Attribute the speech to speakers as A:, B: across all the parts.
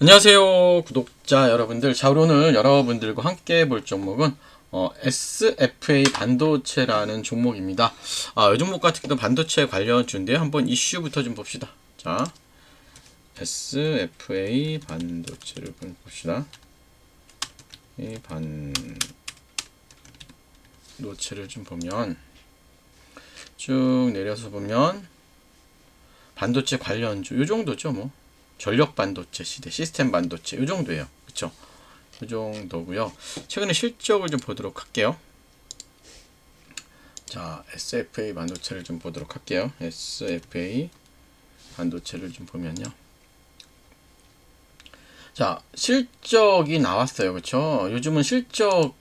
A: 안녕하세요 구독자 여러분들. 자 오늘 여러분들과 함께 볼 종목은 어, SFA 반도체라는 종목입니다. 아, 이 종목 같은 경우도 반도체 관련 주인데요. 한번 이슈부터 좀 봅시다. 자 SFA 반도체를 좀 봅시다. 이 반도체를 좀 보면 쭉 내려서 보면 반도체 관련주 이 정도죠 뭐 전력 반도체 시대, 시스템 반도체 이 정도예요. 그렇죠? 이 정도고요. 최근에 실적을 좀 보도록 할게요. 자, SFA 반도체를 좀 보도록 할게요. SFA 반도체를 좀 보면요. 자, 실적이 나왔어요. 그렇죠? 요즘은 실적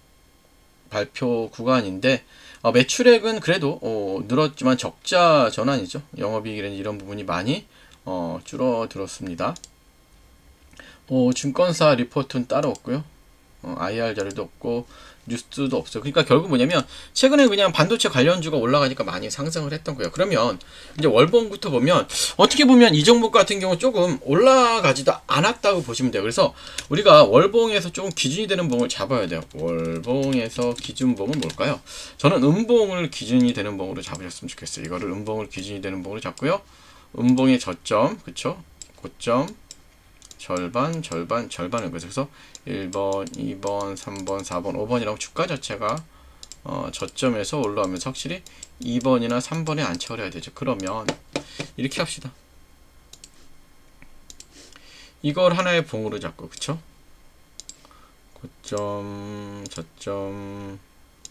A: 발표 구간인데 어, 매출액은 그래도 어, 늘었지만 적자 전환이죠. 영업이익이라는 이런 부분이 많이 어, 줄어들었습니다. 어, 증권사 리포트는 따로 없고요. 어, IR 자료도 없고 뉴스도 없어요. 그러니까 결국 뭐냐면 최근에 그냥 반도체 관련주가 올라가니까 많이 상승을 했던 거예요. 그러면 이제 월봉부터 보면 어떻게 보면 이 종목 같은 경우 조금 올라가지도 않았다고 보시면 돼요. 그래서 우리가 월봉에서 조금 기준이 되는 봉을 잡아야 돼요. 월봉에서 기준봉은 뭘까요? 저는 음봉을 기준이 되는 봉으로 잡으셨으면 좋겠어요. 이거를 음봉을 기준이 되는 봉으로 잡고요. 음봉의 저점, 그쵸? 고점, 절반, 절반, 절반을 그래서 1번, 2번, 3번, 4번, 5번이라고 주가 자체가 어, 저점에서 올라오면서 확실히 2번이나 3번에 안착을 해야 되죠. 그러면 이렇게 합시다. 이걸 하나의 봉으로 잡고 그쵸? 고점, 저점,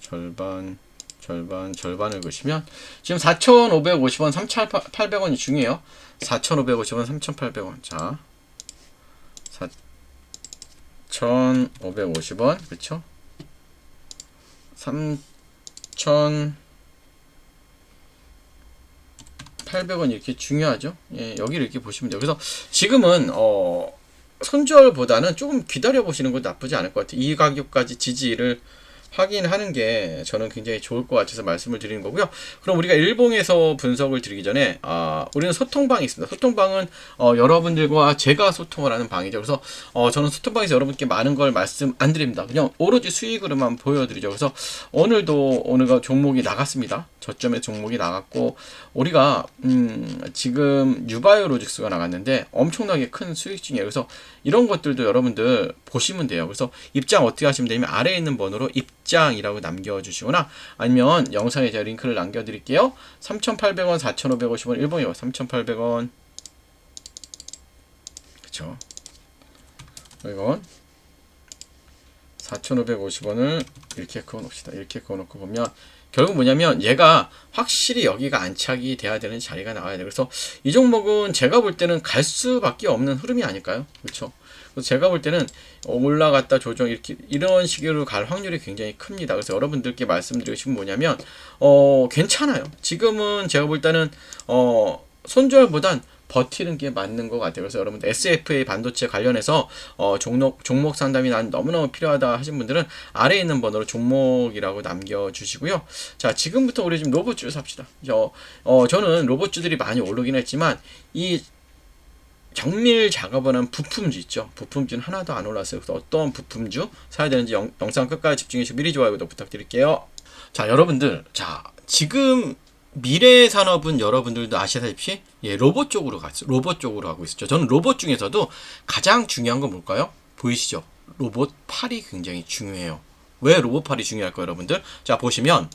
A: 절반, 절반, 절반을 그시면 지금 4,550원, 3,800원이 중요해요. 4,550원, 3,800원. 자, 4,550원, 그쵸? 3,800원 이렇게 중요하죠? 예, 여기를 이렇게 보시면 돼요. 그래서 지금은, 어, 손절보다는 조금 기다려 보시는 것도 나쁘지 않을 것 같아요. 이 가격까지 지지를 확인하는 게 저는 굉장히 좋을 것 같아서 말씀을 드리는 거고요. 그럼 우리가 일봉에서 분석을 드리기 전에 아, 우리는 소통방이 있습니다. 소통방은 어, 여러분들과 제가 소통을 하는 방이죠. 그래서 어, 저는 소통방에서 여러분께 많은 걸 말씀 안 드립니다. 그냥 오로지 수익으로만 보여드리죠. 그래서 오늘도 오늘가 종목이 나갔습니다. 저점의 종목이 나갔고 우리가 음, 지금 유바이오로직스가 나갔는데 엄청나게 큰 수익 중이에요. 그래서 이런 것들도 여러분들 보시면 돼요. 그래서 입장 어떻게 하시면 되냐면 아래에 있는 번호로 입장이라고 남겨주시거나 아니면 영상에 제가 링크를 남겨드릴게요. 3,800원, 4,550원, 1번이요. 3,800원. 그쵸. 이건 4,550원을 이렇게 그어놓읍시다. 이렇게 그어놓고 보면 결국 뭐냐면 얘가 확실히 여기가 안착이 돼야 되는 자리가 나와야 돼. 그래서 이 종목은 제가 볼 때는 갈 수밖에 없는 흐름이 아닐까요? 그렇죠? 그래서 제가 볼 때는 올라갔다 조정 이렇게 이런 식으로 갈 확률이 굉장히 큽니다. 그래서 여러분들께 말씀드리고 싶은 뭐냐면 어 괜찮아요. 지금은 제가 볼 때는 어 손절보단 버티는 게 맞는 것 같아요. 그래서 여러분들 SFA 반도체 관련해서 어, 종목 종목 상담이 난 너무너무 필요하다 하신 분들은 아래에 있는 번호로 종목이라고 남겨주시고요. 자 지금부터 우리 좀 로봇주 삽시다. 저, 어, 저는 로봇주들이 많이 오르긴 했지만 이 정밀 작업을 한 부품주 있죠. 부품주는 하나도 안 올랐어요. 그래서 어떤 부품주 사야 되는지 영, 영상 끝까지 집중해서 미리 좋아요 구독 부탁드릴게요. 자 여러분들 자 지금 미래 산업은 여러분들도 아시다시피 예, 로봇 쪽으로 갔어. 로봇 쪽으로 가고 있었죠. 저는 로봇 중에서도 가장 중요한 건 뭘까요? 보이시죠? 로봇 팔이 굉장히 중요해요. 왜 로봇 팔이 중요할까요, 여러분들? 자, 보시면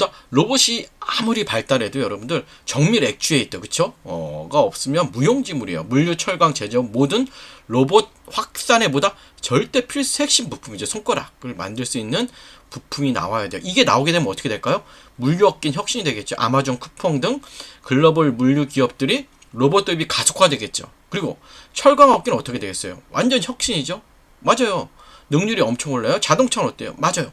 A: 다 로봇이 아무리 발달해도 여러분들 정밀 액추에이터 그쵸? 어가 없으면 무용지물이에요. 물류, 철강, 제조 모든 로봇 확산에 보다 절대 필수 핵심 부품이죠. 손가락을 만들 수 있는 부품이 나와야 돼요. 이게 나오게 되면 어떻게 될까요? 물류 업계 혁신이 되겠죠. 아마존, 쿠팡 등 글로벌 물류 기업들이 로봇 도입이 가속화되겠죠. 그리고 철강 업계는 어떻게 되겠어요? 완전 혁신이죠. 맞아요. 능률이 엄청 올라요. 자동차는 어때요? 맞아요.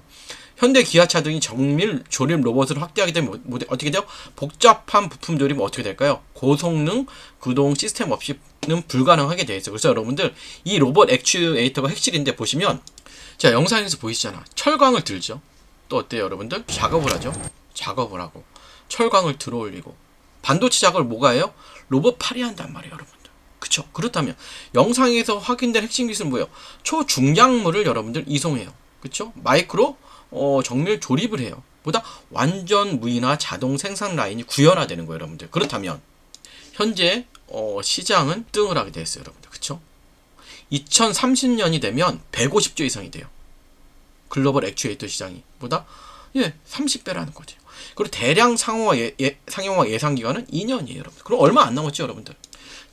A: 현대 기아차 등이 정밀 조립 로봇을 확대하게 되면 뭐, 어떻게 돼요? 복잡한 부품 조립은 어떻게 될까요? 고성능 구동 시스템 없이는 불가능하게 되어 있어요. 그래서 여러분들 이 로봇 액추에이터가 핵실인데 보시면 자 영상에서 보이시잖아. 철광을 들죠. 또 어때요 여러분들? 작업을 하죠. 작업을 하고 철광을 들어 올리고 반도체 작업을 뭐가 해요? 로봇 팔이 한단 말이에요 여러분 들. 그쵸? 그렇다면 영상에서 확인된 핵심 기술은 뭐예요? 초중량물을 여러분들 이송해요. 그쵸? 마이크로 어, 정밀 조립을 해요. 보다 완전 무인화 자동 생산 라인이 구현화되는 거예요, 여러분들. 그렇다면 현재 어, 시장은 등을 하게 됐어요, 여러분들. 그쵸? 2030년이 되면 150조 이상이 돼요. 글로벌 액추에이터 시장이 보다 예 30배라는 거죠. 그리고 대량 상용화 예, 예, 상용화 예상 기간은 2년이에요, 여러분. 그럼 얼마 안 남았죠, 여러분들.